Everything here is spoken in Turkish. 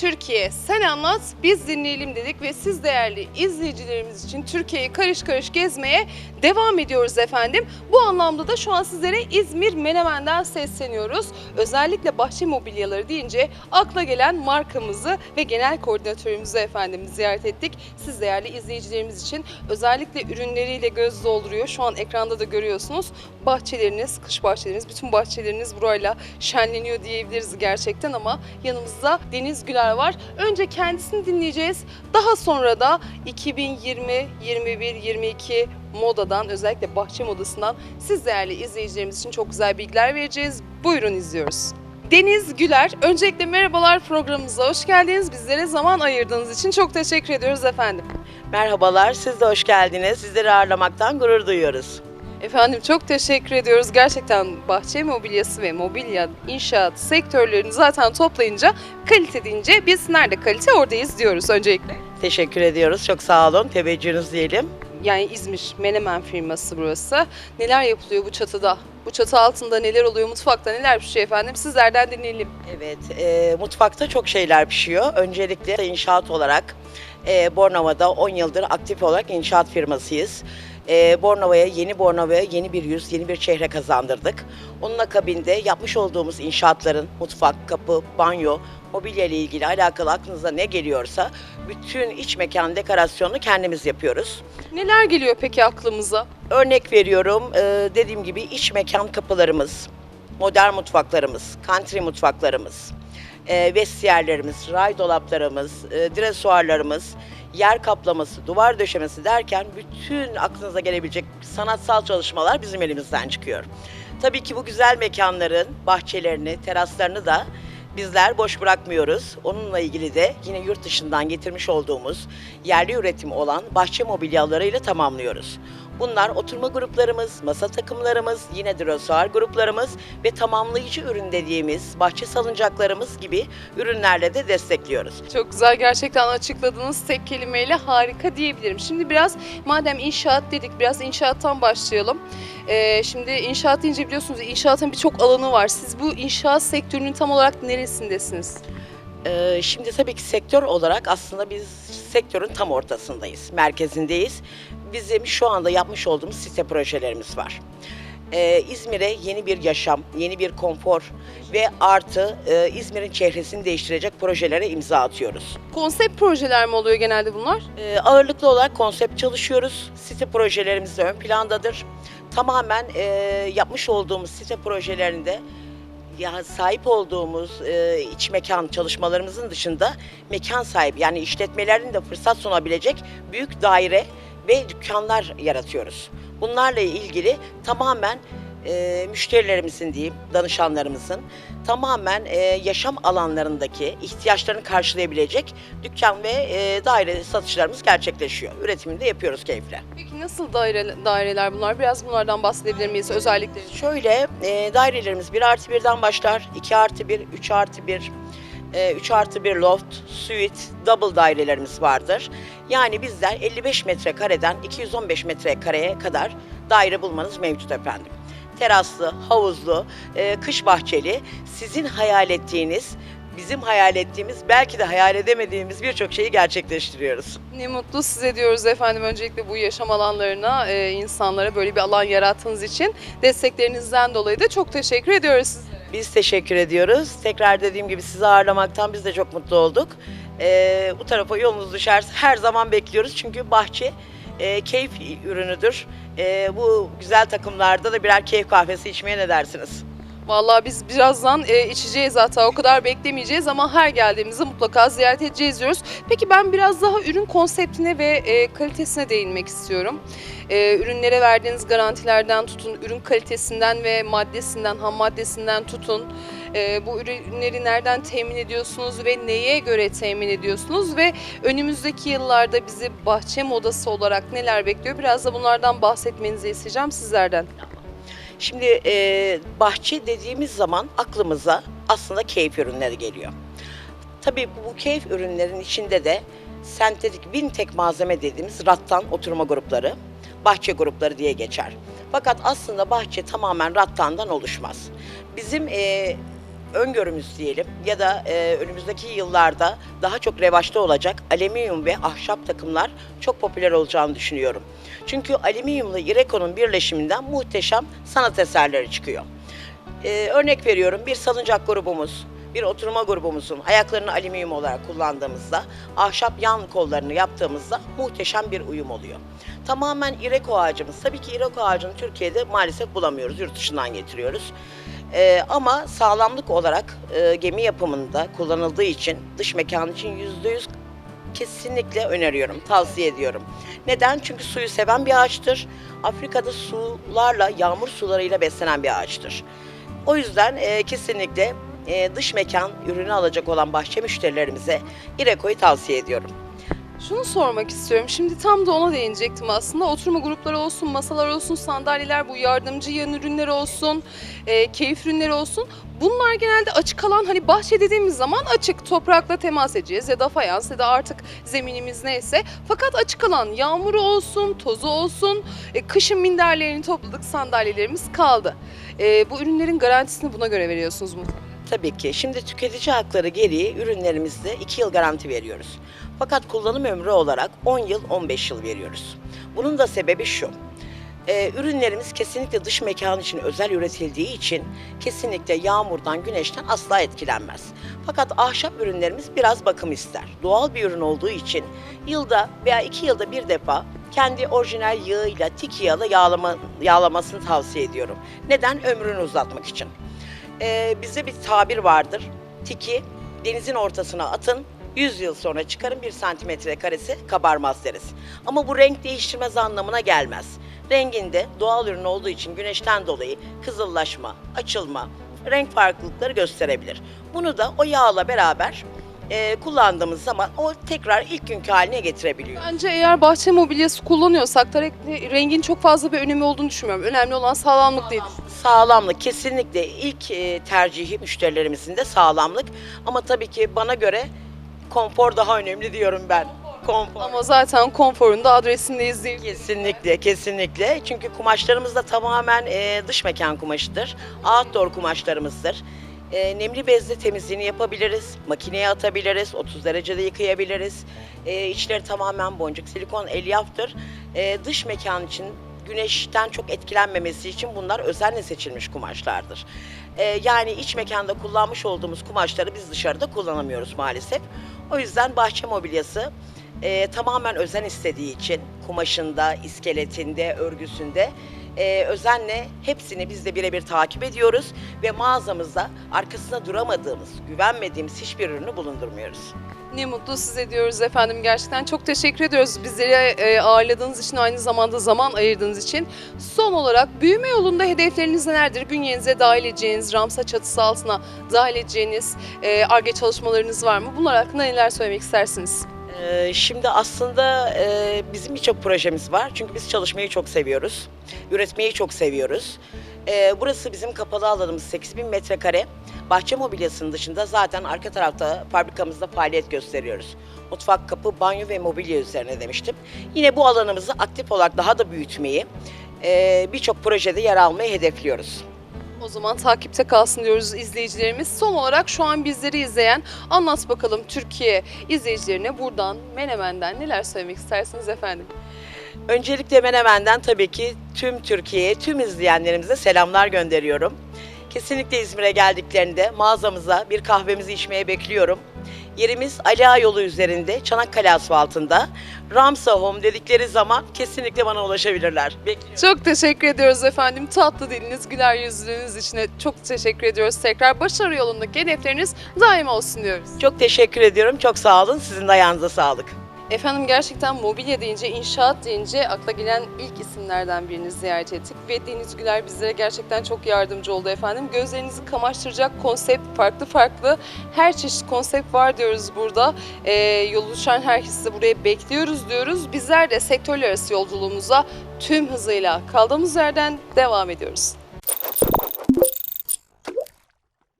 Türkiye sen anlat biz dinleyelim dedik ve siz değerli izleyicilerimiz için Türkiye'yi karış karış gezmeye devam ediyoruz efendim. Bu anlamda da şu an sizlere İzmir Menemen'den sesleniyoruz. Özellikle bahçe mobilyaları deyince akla gelen markamızı ve genel koordinatörümüzü efendim ziyaret ettik. Siz değerli izleyicilerimiz için özellikle ürünleriyle göz dolduruyor. Şu an ekranda da görüyorsunuz. Bahçeleriniz, kış bahçeleriniz, bütün bahçeleriniz burayla şenleniyor diyebiliriz gerçekten ama yanımızda Deniz Güler var. Önce kendisini dinleyeceğiz. Daha sonra da 2020, 21, 22 modadan özellikle bahçe modasından siz değerli izleyicilerimiz için çok güzel bilgiler vereceğiz. Buyurun izliyoruz. Deniz Güler, öncelikle merhabalar programımıza hoş geldiniz. Bizlere zaman ayırdığınız için çok teşekkür ediyoruz efendim. Merhabalar, siz de hoş geldiniz. Sizleri ağırlamaktan gurur duyuyoruz. Efendim çok teşekkür ediyoruz. Gerçekten bahçe mobilyası ve mobilya inşaat sektörlerini zaten toplayınca kalite deyince biz nerede kalite oradayız diyoruz öncelikle. Teşekkür ediyoruz. Çok sağ olun. Teveccühünüz diyelim. Yani İzmir Menemen firması burası. Neler yapılıyor bu çatıda? Bu çatı altında neler oluyor? Mutfakta neler pişiyor efendim? Sizlerden dinleyelim. Evet, e, mutfakta çok şeyler pişiyor. Öncelikle inşaat olarak e, Bornova'da 10 yıldır aktif olarak inşaat firmasıyız. E, Bornova'ya, yeni Bornova'ya yeni bir yüz, yeni bir çehre kazandırdık. Onun akabinde yapmış olduğumuz inşaatların mutfak, kapı, banyo, mobilya ile ilgili alakalı aklınıza ne geliyorsa bütün iç mekan dekorasyonunu kendimiz yapıyoruz. Neler geliyor peki aklımıza? Örnek veriyorum, e, dediğim gibi iç mekan kapılarımız, modern mutfaklarımız, country mutfaklarımız, e, vestiyerlerimiz, ray dolaplarımız, e, dresuarlarımız, yer kaplaması, duvar döşemesi derken bütün aklınıza gelebilecek sanatsal çalışmalar bizim elimizden çıkıyor. Tabii ki bu güzel mekanların bahçelerini, teraslarını da bizler boş bırakmıyoruz. Onunla ilgili de yine yurt dışından getirmiş olduğumuz yerli üretim olan bahçe mobilyalarıyla tamamlıyoruz. Bunlar oturma gruplarımız, masa takımlarımız, yine drosuar gruplarımız ve tamamlayıcı ürün dediğimiz bahçe salıncaklarımız gibi ürünlerle de destekliyoruz. Çok güzel gerçekten açıkladığınız tek kelimeyle harika diyebilirim. Şimdi biraz madem inşaat dedik biraz inşaattan başlayalım. Ee, şimdi inşaat deyince biliyorsunuz inşaatın birçok alanı var. Siz bu inşaat sektörünün tam olarak neresindesiniz? Ee, şimdi tabii ki sektör olarak aslında biz sektörün tam ortasındayız, merkezindeyiz. Bizim şu anda yapmış olduğumuz site projelerimiz var. Ee, İzmir'e yeni bir yaşam, yeni bir konfor ve artı e, İzmir'in çehresini değiştirecek projelere imza atıyoruz. Konsept projeler mi oluyor genelde bunlar? Ee, ağırlıklı olarak konsept çalışıyoruz. Site projelerimiz de ön plandadır. Tamamen e, yapmış olduğumuz site projelerinde ya sahip olduğumuz e, iç mekan çalışmalarımızın dışında mekan sahibi yani işletmelerin de fırsat sunabilecek büyük daire ve dükkanlar yaratıyoruz. Bunlarla ilgili tamamen e, müşterilerimizin diyeyim, danışanlarımızın tamamen e, yaşam alanlarındaki ihtiyaçlarını karşılayabilecek dükkan ve e, daire satışlarımız gerçekleşiyor. Üretimini de yapıyoruz keyifle. Peki nasıl daire, daireler bunlar? Biraz bunlardan bahsedebilir miyiz özellikle? Şöyle e, dairelerimiz 1 artı 1'den başlar. 2 artı 1, 3 artı 1, e, 3 artı 1 loft, suite, double dairelerimiz vardır. Yani bizler 55 metrekareden 215 metrekareye kadar daire bulmanız mevcut efendim. Teraslı, havuzlu, e, kış bahçeli, sizin hayal ettiğiniz, bizim hayal ettiğimiz, belki de hayal edemediğimiz birçok şeyi gerçekleştiriyoruz. Ne mutlu size diyoruz efendim öncelikle bu yaşam alanlarına e, insanlara böyle bir alan yarattığınız için desteklerinizden dolayı da çok teşekkür ediyoruz sizlere. Biz teşekkür ediyoruz. Tekrar dediğim gibi sizi ağırlamaktan biz de çok mutlu olduk. Ee, bu tarafa yolunuz düşerse her zaman bekliyoruz. Çünkü bahçe e, keyif ürünüdür. Ee, bu güzel takımlarda da birer keyif kahvesi içmeye ne dersiniz? Vallahi biz birazdan e, içeceğiz hatta o kadar beklemeyeceğiz ama her geldiğimizde mutlaka ziyaret edeceğiz diyoruz. Peki ben biraz daha ürün konseptine ve e, kalitesine değinmek istiyorum. E, ürünlere verdiğiniz garantilerden tutun, ürün kalitesinden ve maddesinden, ham maddesinden tutun. E, bu ürünleri nereden temin ediyorsunuz ve neye göre temin ediyorsunuz ve önümüzdeki yıllarda bizi bahçe modası olarak neler bekliyor? Biraz da bunlardan bahsetmenizi isteyeceğim sizlerden. Şimdi e, bahçe dediğimiz zaman aklımıza aslında keyif ürünleri geliyor. Tabii bu, keyif ürünlerin içinde de sentetik bin tek malzeme dediğimiz rattan oturma grupları, bahçe grupları diye geçer. Fakat aslında bahçe tamamen rattandan oluşmaz. Bizim e, öngörümüz diyelim ya da e, önümüzdeki yıllarda daha çok revaçta olacak alüminyum ve ahşap takımlar çok popüler olacağını düşünüyorum. Çünkü alüminyumla İreko'nun birleşiminden muhteşem sanat eserleri çıkıyor. Ee, örnek veriyorum bir salıncak grubumuz, bir oturma grubumuzun ayaklarını alüminyum olarak kullandığımızda, ahşap yan kollarını yaptığımızda muhteşem bir uyum oluyor. Tamamen ireko ağacımız. Tabii ki ireko ağacını Türkiye'de maalesef bulamıyoruz, yurt dışından getiriyoruz. Ee, ama sağlamlık olarak e, gemi yapımında kullanıldığı için dış mekan için yüzde yüz kesinlikle öneriyorum, tavsiye ediyorum. Neden? Çünkü suyu seven bir ağaçtır. Afrika'da sularla, yağmur sularıyla beslenen bir ağaçtır. O yüzden e, kesinlikle e, dış mekan ürünü alacak olan bahçe müşterilerimize İreko'yu tavsiye ediyorum. Şunu sormak istiyorum. Şimdi tam da ona değinecektim aslında. Oturma grupları olsun, masalar olsun, sandalyeler, bu yardımcı yan ürünleri olsun, e, keyif ürünleri olsun. Bunlar genelde açık alan hani bahçe dediğimiz zaman açık toprakla temas edeceğiz ya da fayans ya da artık zeminimiz neyse. Fakat açık alan yağmuru olsun, tozu olsun, e, kışın minderlerini topladık sandalyelerimiz kaldı. E, bu ürünlerin garantisini buna göre veriyorsunuz mu? Tabii ki. Şimdi tüketici hakları gereği ürünlerimizde 2 yıl garanti veriyoruz. Fakat kullanım ömrü olarak 10 yıl 15 yıl veriyoruz. Bunun da sebebi şu. Ee, ürünlerimiz kesinlikle dış mekan için özel üretildiği için kesinlikle yağmurdan, güneşten asla etkilenmez. Fakat ahşap ürünlerimiz biraz bakım ister. Doğal bir ürün olduğu için yılda veya iki yılda bir defa kendi orijinal yağıyla, tik yağla yağlama, yağlamasını tavsiye ediyorum. Neden? Ömrünü uzatmak için. Ee, bizde bir tabir vardır. Tiki denizin ortasına atın, 100 yıl sonra çıkarın bir santimetre karesi kabarmaz deriz. Ama bu renk değiştirmez anlamına gelmez. Renginde doğal ürün olduğu için güneşten dolayı kızıllaşma, açılma, renk farklılıkları gösterebilir. Bunu da o yağla beraber e, kullandığımız zaman o tekrar ilk günkü haline getirebiliyor. Bence eğer bahçe mobilyası kullanıyorsak da rengin çok fazla bir önemi olduğunu düşünmüyorum. Önemli olan sağlamlık değil. Sağlamlık kesinlikle ilk e, tercihi müşterilerimizin de sağlamlık. Ama tabii ki bana göre konfor daha önemli diyorum ben. Konfor. Ama zaten konforun da adresindeyiz değil. Kesinlikle, kesinlikle. Çünkü kumaşlarımız da tamamen e, dış mekan kumaşıdır. Outdoor kumaşlarımızdır. E, nemli bezle temizliğini yapabiliriz, makineye atabiliriz, 30 derecede yıkayabiliriz. E, içleri tamamen boncuk, silikon elyafdır. E, dış mekan için güneşten çok etkilenmemesi için bunlar özenle seçilmiş kumaşlardır. E, yani iç mekanda kullanmış olduğumuz kumaşları biz dışarıda kullanamıyoruz maalesef. O yüzden bahçe mobilyası e, tamamen özen istediği için kumaşında, iskeletinde, örgüsünde e, özenle hepsini biz de birebir takip ediyoruz ve mağazamızda arkasında duramadığımız, güvenmediğimiz hiçbir ürünü bulundurmuyoruz. Ne mutlu size diyoruz efendim. Gerçekten çok teşekkür ediyoruz bizleri e, ağırladığınız için aynı zamanda zaman ayırdığınız için. Son olarak büyüme yolunda hedefleriniz nelerdir? Bünyenize dahil edeceğiniz, Ramsa çatısı altına dahil edeceğiniz e, ARGE çalışmalarınız var mı? Bunlar hakkında neler söylemek istersiniz? Ee, Şimdi aslında e, bizim birçok projemiz var. Çünkü biz çalışmayı çok seviyoruz. Üretmeyi çok seviyoruz. Ee, Burası bizim kapalı alanımız 8000 metrekare. Bahçe mobilyasının dışında zaten arka tarafta fabrikamızda faaliyet gösteriyoruz. Mutfak, kapı, banyo ve mobilya üzerine demiştim. Yine bu alanımızı aktif olarak daha da büyütmeyi, e, birçok projede yer almayı hedefliyoruz. O zaman takipte kalsın diyoruz izleyicilerimiz. Son olarak şu an bizleri izleyen Anlat Bakalım Türkiye izleyicilerine buradan Menemen'den neler söylemek istersiniz efendim? Öncelikle Menemen'den tabii ki tüm Türkiye'ye, tüm izleyenlerimize selamlar gönderiyorum. Kesinlikle İzmir'e geldiklerinde mağazamıza bir kahvemizi içmeye bekliyorum. Yerimiz Ali Ağa yolu üzerinde, Çanakkale asfaltında. Ramsa Home dedikleri zaman kesinlikle bana ulaşabilirler. Bekliyorum. Çok teşekkür ediyoruz efendim. Tatlı diliniz, güler yüzlülüğünüz için de çok teşekkür ediyoruz. Tekrar başarı yolundaki hedefleriniz daim olsun diyoruz. Çok teşekkür ediyorum. Çok sağ olun. Sizin de ayağınıza sağlık. Efendim gerçekten mobilya deyince, inşaat deyince akla gelen ilk isimlerden birini ziyaret ettik. Ve Deniz Güler bizlere gerçekten çok yardımcı oldu efendim. Gözlerinizi kamaştıracak konsept, farklı farklı her çeşit konsept var diyoruz burada. Ee, yol herkesi buraya bekliyoruz diyoruz. Bizler de sektörler arası yolculuğumuza tüm hızıyla kaldığımız yerden devam ediyoruz.